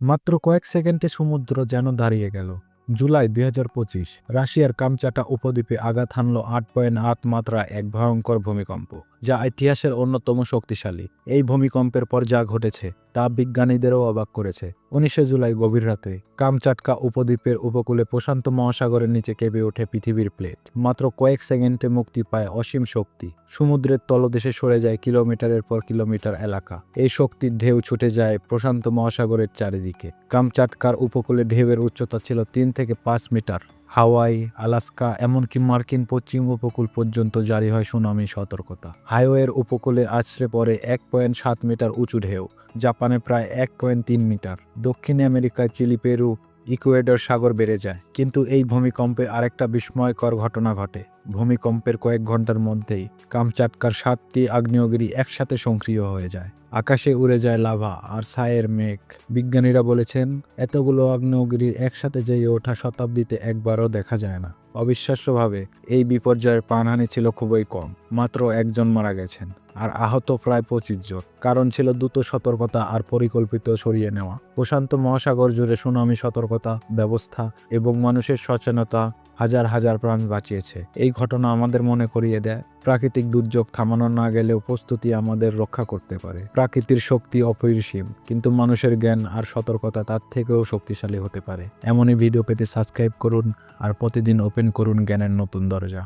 মাত্র কয়েক সেকেন্ডে সমুদ্র যেন দাঁড়িয়ে গেল। জুলাই দুই হাজার পঁচিশ, রাশিয়ার কামচাটা উপদ্বীপে আঘাত হানল আট পয়েন্ট আট মাত্রা এক ভয়ঙ্কর ভূমিকম্প, যা ইতিহাসের অন্যতম শক্তিশালী। এই ভূমিকম্পের পর যা ঘটেছে তা বিজ্ঞানীদেরও অবাক করেছে। উনিশে জুলাই গভীর রাতে কামচাটকা উপদ্বীপের উপকূলে প্রশান্ত মহাসাগরের নিচে কেঁপে ওঠে পৃথিবীর প্লেট। মাত্র কয়েক সেকেন্ডে মুক্তি পায় অসীম শক্তি। সমুদ্রের তলদেশে সরে যায় কিলোমিটারের পর কিলোমিটার এলাকা। এই শক্তির ঢেউ ছুটে যায় প্রশান্ত মহাসাগরের চারিদিকে। কামচাটকার উপকূলে ঢেউয়ের উচ্চতা ছিল তিন থেকে পাঁচ মিটার। হাওয়াই, আলাস্কা, এমনকি মার্কিন পশ্চিম উপকূল পর্যন্ত জারি হয় সুনামি সতর্কতা। হাইওয়ের উপকূলে আছড়ে পড়ে এক পয়েন্ট সাত মিটার উঁচু ঢেউ, জাপানে প্রায় এক পয়েন্ট তিন মিটার। দক্ষিণ আমেরিকায় চিলি, পেরু ইকুয়েডর সাগর বেড়ে যায়, কিন্তু এই ভূমিকম্পে আরেকটা বিস্ময়কর ঘটনা ঘটে। ভূমিকম্পের কয়েক ঘণ্টার মধ্যেই কামচাটকার সাতটি আগ্নেয়গিরি একসাথে সক্রিয় হয়ে যায়। আকাশে উড়ে যায় লাভা আর ছায়ের মেঘ। বিজ্ঞানীরা বলেছেন, এতগুলো আগ্নেয়গিরির একসাথে যেয়ে ওঠা শতাব্দীতে একবারও দেখা যায় না। অবিশ্বাস্যভাবে, এই বিপর্যয়ের প্রাণহানি ছিল খুবই কম। মাত্র একজন মারা গেছেন, আর আহত প্রায় পঁচিশ জন। কারণ ছিল দ্রুত সতর্কতা আর পরিকল্পিত সরিয়ে নেওয়া। প্রশান্ত মহাসাগর জুড়ে সুনামি সতর্কতা, ব্যবস্থা এবং মানুষের সচেতনতা হাজার হাজার প্রাণ বাঁচিয়েছে। এই ঘটনা আমাদের মনে করিয়ে দেয়, প্রাকৃতিক দুর্যোগ থামানো না গেলেও প্রস্তুতি আমাদের রক্ষা করতে পারে। প্রাকৃতির শক্তি অপরিসীম, কিন্তু মানুষের জ্ঞান আর সতর্কতা তার থেকেও শক্তিশালী হতে পারে। এমনই ভিডিও পেতে সাবস্ক্রাইব করুন আর প্রতিদিন ওপেন করুন জ্ঞানের নতুন দরজা।